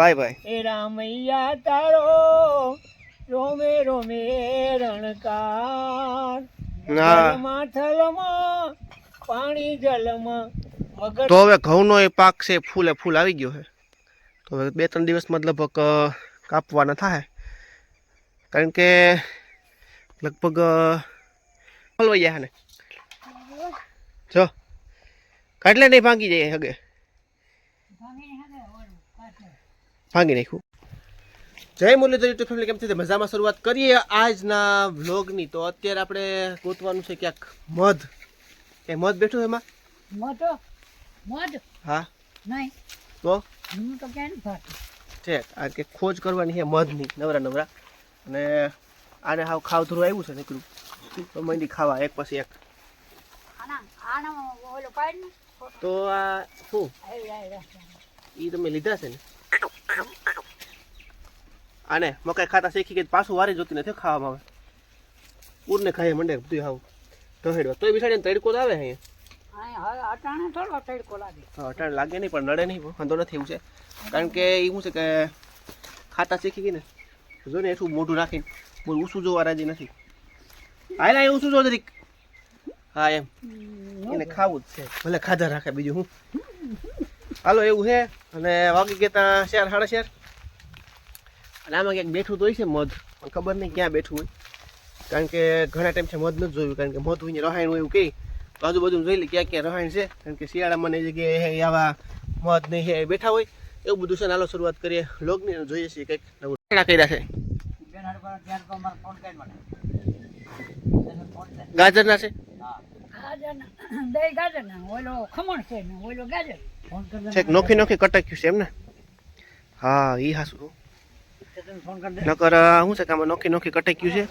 ભાઈ ભાઈ. એ રામૈયા તારો રોમે રોમે રણકાર. માથલમાં પાણી જલમાં મગર તો હવે ઘઉંનો એ પાક છે ફૂલે ફૂલ આવી ગયો છે. તો હવે બે ત્રણ દિવસમાં લગભગ કાપવાના થાય. કારણ કે લગભગ હલવાઈ જાય ને. જો. કાટલે નહીં ભાંગી જાય હગે. ભાંગી નાખ્યું. જય મુરલીધર યુટ્યુબ ફેમિલી કેમ છે? મજામાં શરૂઆત કરીએ આજના વ્લોગની. તો અત્યારે આપણે ગોતવાનું છે ક્યાંક મધ. એ મધ બેઠું એમાં? મધ? મધ? હા. નહીં. તો? હું તો કેન નથી છે આ કે ખોજ કરવાની છે મધની નવરા નવરા. અને આને હાવ ખાવ થોડું આવ્યું છે નીકળ્યું તો મંડી ખાવા એક પછી એક. આના આના ઓલો પાડ ને તો આ શું? એ તમે લીધા છે ને? આને મકાઈ ખાતા શીખી ગઈ પાછું વારી જોતી નથી ખાવામાં આવે ઉરને ખાઈ મંડે બધું હાવ. ઢહેડવા. તોય બિસાડીને તડકો આવે અહીંયા. અટાણે થોડો તડકો લાગે. અટાણે લાગે નહીં પણ નડે નહીં વાંધો નથી એવું છે. કારણ કે એ શું છે કે ખાતા શીખી ગઈ ને જો ને એટલું મોઢું રાખીને બહુ ઊંચું જોવા રાજી નથી. હાલા એ ઊંચું જો જરીક. હા એમ. એને ખાવું જ છે. ભલે ખાધા રાખે બીજું હું. હાલો, એવું છે અને વાગી ગયા ત્યાં શેર સાડા શેર અને આમાં ક્યાંક બેઠું તો હોય છે મધ. પણ ખબર નહીં ક્યાં બેઠું હોય. કારણ કે ઘણા ટાઈમ છે મધ નથી જોયું. કારણ કે મધ હોય રહાયણ હોય એવું કહી તો આજુબાજુ જોઈ લે ક્યાં ક્યાં રહાયણ છે. કારણ કે શિયાળામાં એ જગ્યાએ આવા મધ નહીં હે બેઠા હોય. એવું બધું છે હાલો શરૂઆત કરીએ લોગની જોઈએ છીએ કંઈક નવું. કર્યા છે? ગાજરના છે? ગાજરના. ઓલો ખમણ છે ઓલો ગાજર. છેક નોખી નોખી કટક્યું છે એમ ને હા એ હાસું નકર શું છે કે આમાં નોખી નોખી કટક્યું છે?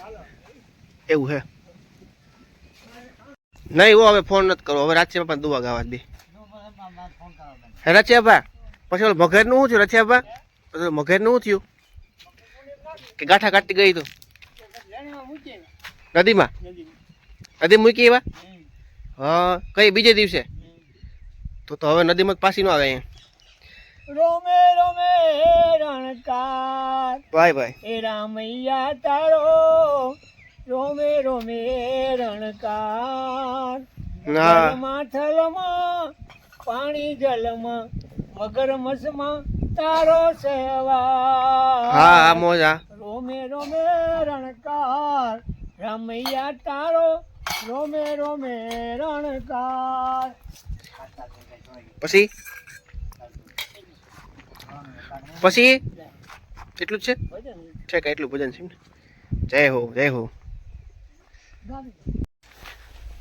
એવું છે નહીં હો હવે ફોન નથી કરવો. હવે રાચી બાપા દુવા ગાવા દે. હે રાચિયા બા પછી ઓલું મગરનું શું થયું રાચિયા બા પછી ઓલું મગરનું શું થયું? કે ગાંઠા કાઢતી ગઈ તો? નદીમાં? નદી મૂકી એવા? હા કઈ બીજે દિવસે? તો તો હવે નદીમાં પાછી ન આવે અહીંયા. રોમે રોમે રણકાર. ભાઈ ભાઈ. એ રામૈયા તારો. રોમે રોમે રણકાર. ના. માથલમાં થલમાં પાણી જલમાં મગર મસમાં તારો સેવા. હા હા મોજા. રોમે રોમે રણકાર. રામૈયા તારો. રોમે રોમે રણકાર. પછી? પછી? એટલું જ છે? છે એટલું ભજન છે જય હો જય હો.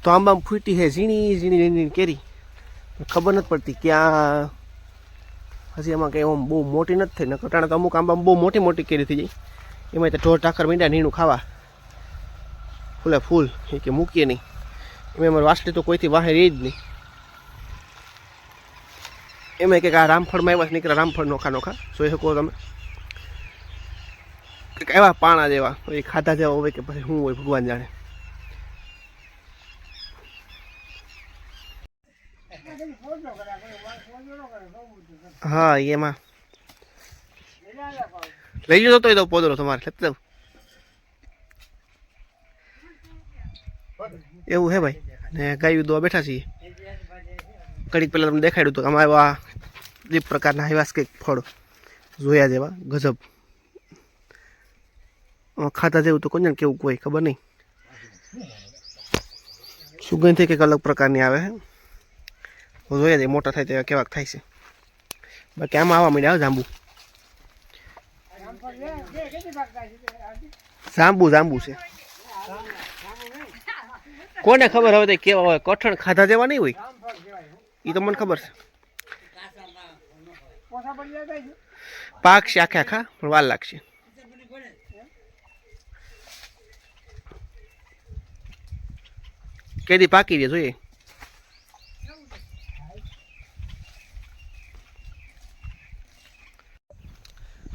તો આંબામાં ફૂટી છે ઝીણી ઝીણી ઝીણી કેરી. ખબર નથી પડતી ક્યાં. હજી એમાં કંઈ આમ બહુ મોટી નથી થઈ. નકર ટાણે તો અમુક આંબામાં બહુ મોટી મોટી કેરી થઈ જાય. એમાં તો ઢોર ટાકર મીંડા નીણું ખાવા. ફૂલે ફૂલ. એ કે મૂકીએ નહીં. એમાં અમારે વાસળી તો કોઈથી વાહે રહી જ નહીં. એમાં કંઈક આ રામફળમાં એવા નીકળે રામફળ નોખા નોખા જોઈ શકો તમે. કંઈક એવા પાણા જેવા એ ખાધા જેવા હોય કે પછી શું હોય ભગવાન જાણે. હા, એમાં. લઈ જતો તો પોદરો તમારે, લેતા એવું હે ભાઈ? ને ગાયું દોવા બેઠા છીએ. ઘડીક પહેલાં તમને દેખાડ્યું હતું આમાં એવા દીપ પ્રકારના આવ્યા કંઈક ફળ જોયા જેવા, ગજબ. આમાં ખાતા જેવું તો કોને કેવું કોઈ ખબર નહીં. સુગંધ કંઈક અલગ પ્રકારની આવે છે. જોયા જાય, મોટા થાય તેવા કેવાક થાય છે. બાકી આમાં આવવા માંડ્યા જાંબુ. જાંબુ જાંબુ છે. કોને ખબર હવે કેવા હોય, કઠણ ખાધા જેવા નહીં હોય. એ તો મને ખબર છે? પાક છે આખે આખા પણ વાર લાગશે. કેદી પાકી દે જોઈએ.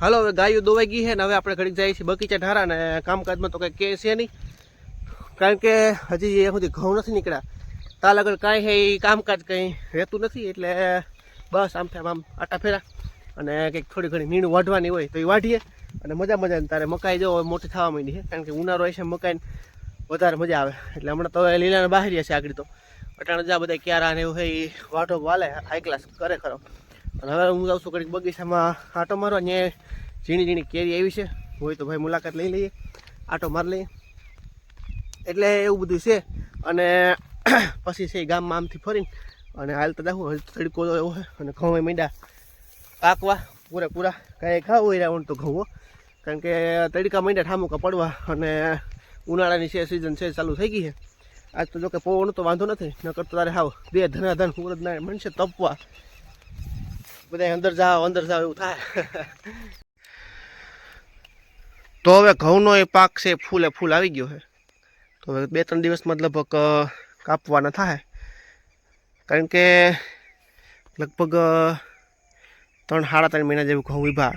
હાલો હવે ગાયો દોવાઈ ગઈ છે ને હવે આપણે ઘડીક જઈએ છીએ બગીચા ઢારા ને કામકાજમાં તો કંઈ કે છે નહીં. કારણ કે હજી એ સુધી ઘઉં નથી નીકળ્યા. તાલ આગળ કાંઈ કામકાજ કંઈ રહેતું નથી, એટલે બસ આમ થાય આમ આટા ફેરા. અને કંઈક થોડી ઘણી નીણ વાઢવાની હોય તો એ વાઢીએ. અને મજા મજા તારે મકાઈ જો મોટી થવા માંડી છે કારણ કે ઉનાળો હોય છે મકાઈ વધારે મજા આવે. એટલે હમણાં તો લીલાને બહાર છે આગળ તો. અટાણે જા બધા ક્યારા ને એવું હોય એ વાટો વાલે હાઈ ક્લાસ કરે ખરો. અને હવે હું જાઉં છું કંઈક બગીચામાં આટો મારવા ને ઝીણી ઝીણી કેરી આવી છે. હોય તો ભાઈ મુલાકાત લઈ લઈએ, આટો મારી લઈએ. એટલે એવું બધું છે. અને પછી છે ગામમાં આમથી ફરીને અને હાલ તો દાખવું હજી થોડી તડકો એવો અને ઘઉં મીંડા પાકવા પૂરેપૂરા કાંઈ ખાવું હોય રાવણ તો ઘઉં કારણ કે તડકા મીંડા ઠામુકા પડવા અને ઉનાળાની છે સિઝન છે, ચાલુ થઈ ગઈ છે. આજ તો જોકે પવન તો વાંધો નથી ન કરતો તારે હાવ બે ધનાધન સુરત ના મનશે તપવા. બધા અંદર જાઓ અંદર જાઓ એવું થાય. તો હવે ઘઉંનો એ પાક છે ફૂલે ફૂલ આવી ગયો છે. તો હવે બે ત્રણ દિવસમાં લગભગ કાપવાના થાય. કારણ કે લગભગ ત્રણ સાડા ત્રણ મહિના જેવું ઘઉં વિભાગ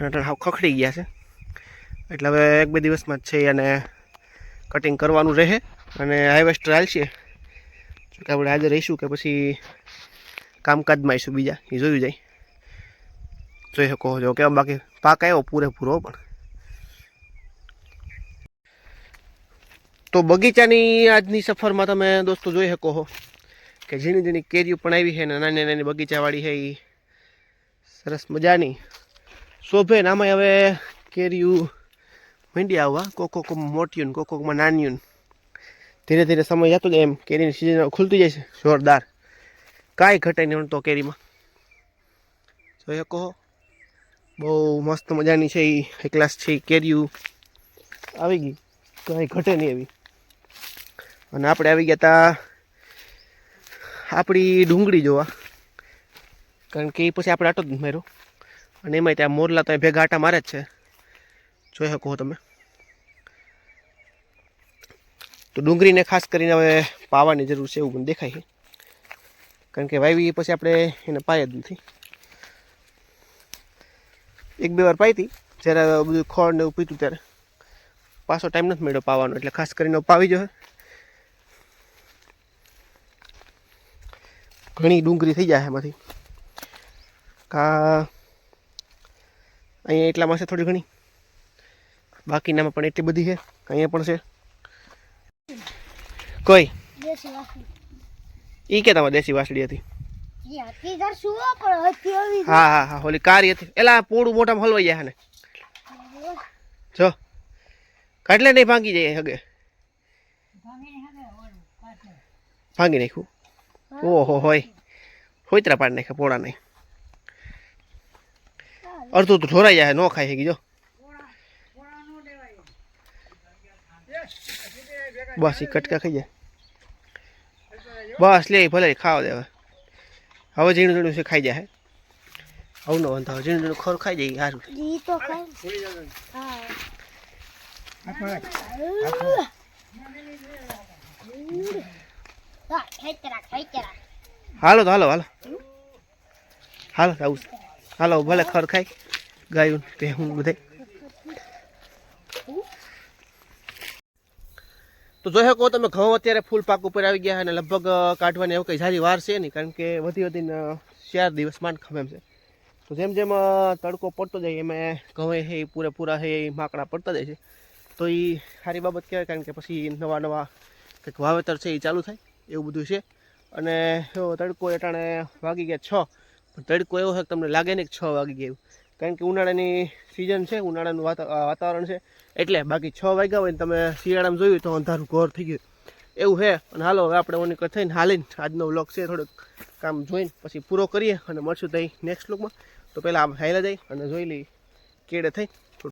અને ત્રણ ખખડી ગયા છે. એટલે હવે એક બે દિવસમાં જ છે અને કટિંગ કરવાનું રહે અને હાઈવેસ્ટર હાલશે. જો કે આપણે આજે રહીશું કે પછી કામકાજમાં આવીશું બીજા. એ જોયું જાય. જોઈ શકો છો. કે બાકી પાક આવ્યો પૂરેપૂરો પણ. તો બગીચાની આજની સફરમાં તમે દોસ્તો જોઈ શકો છો કે ઝીણી ઝીણી કેરીઓ પણ આવી છે ને નાની નાની બગીચાવાળી છે એ સરસ મજાની. શોભે ને આમાં હવે કેરીયું માંડી આવવા કોક મોટીયું કોકમાં નાનિયું ધીરે ધીરે સમય જતો જાય એમ, કેરીની સિઝન ખુલતી જાય છે, જોરદાર. કાંઈ ઘટે નહીં તો કેરીમાં. જોઈ શકો બહુ મસ્ત મજાની છે એ ક્લાસ છે કેરીયું આવી ગઈ. કાંઈ ઘટે નહીં એવી. અને આપણે આવી ગયા તા આપણી ડુંગળી જોવા. કારણ કે એ પછી આપણે આટો જ માર્યો. અને એમાં ત્યાં મોરલા તો ભેગા આટા મારે જ છે. જોઈ શકો તમે. તો ડુંગળીને ખાસ કરીને હવે પાવાની જરૂર છે એવું મને દેખાય છે. કારણ કે વાવી પછી આપણે એને પાય જ નથી. એક બે વાર પાઈ હતી. જ્યારે બધું ખોળ ને એવું પીતું ત્યારે. પાછો ટાઈમ નથી મળ્યો પાવાનો, એટલે ખાસ કરીને પાવી જોઈએ ઘણી ડુંગળી થઈ જાય એમાંથી. કા અહીંયા એટલામાં છે થોડી ઘણી. બાકીનામાં પણ એટલી બધી છે. અહીંયા પણ છે. કોઈ? ઈ કે તમારે દેશી વાસળી હતી? હા હા હા હોલી કારી હતી. એલા પોળું મોટામાં હલવાઈ જાય ને. જો. કાટલે નહીં ભાંગી જાય હગે. ભાંગી નાખ્યું. ઓહો હોય. હોયતરા પાડી નાખે પોળા નહીં અડધું તો ઢોરાઈ જાય ન ખાઈ શકી જો. બસ એ કટકા ખાઈ જાય. બસ લે ભલે ખાવા દે હવે. હવે ઝીણું ઝીણું છે ખાઈ જાય આવું ન વાંધો ઝીણું ઝીણું ખોર ખાઈ જાય સારું હા. હાલો તો હાલો હાલો. હાલો આવું હાલો ભલે ખર ખાય. ગાયું ભેહું બધે. તો જોઈ શકો તમે, ઘઉં અત્યારે ફૂલ પાક ઉપર આવી ગયા અને લગભગ કાઢવાની એવું કંઈ સારી વાર છે નહીં, કારણ કે વધી વધીને ચાર દિવસ માંડ ખમે એમ છે. તો જેમ જેમ તડકો પડતો જાય, એમ ઘઉં છે એ પૂરેપૂરા છે એ માકડા પડતા જાય છે. તો એ સારી બાબત કહેવાય, કારણ કે પછી નવા નવા કંઈક વાવેતર છે, એ ચાલુ થાય. એવું બધું છે. અને તડકો એટાણે વાગી ગયા છ. પણ તડકો એવો છે કે તમને લાગે નહીં કે છ વાગી ગયા કારણ કે ઉનાળાની સિઝન છે, ઉનાળાનું વાતા- વાતાવરણ છે. એટલે બાકી છ વાગ્યા હોય ને તમે શિયાળામાં જોયું તો અંધારું ઘોર થઈ ગયું. એવું છે. અને હાલો, હવે આપણે ઓની થઈને હાલીને આજનો વ્લોગ છે, થોડુંક કામ જોઈને પછી પૂરો કરીએ અને મળશું તઈ નેક્સ્ટ વ્લોગમાં તો પહેલાં આમ હાઈલા જઈ અને જોઈ લઈ કેડે થઈ.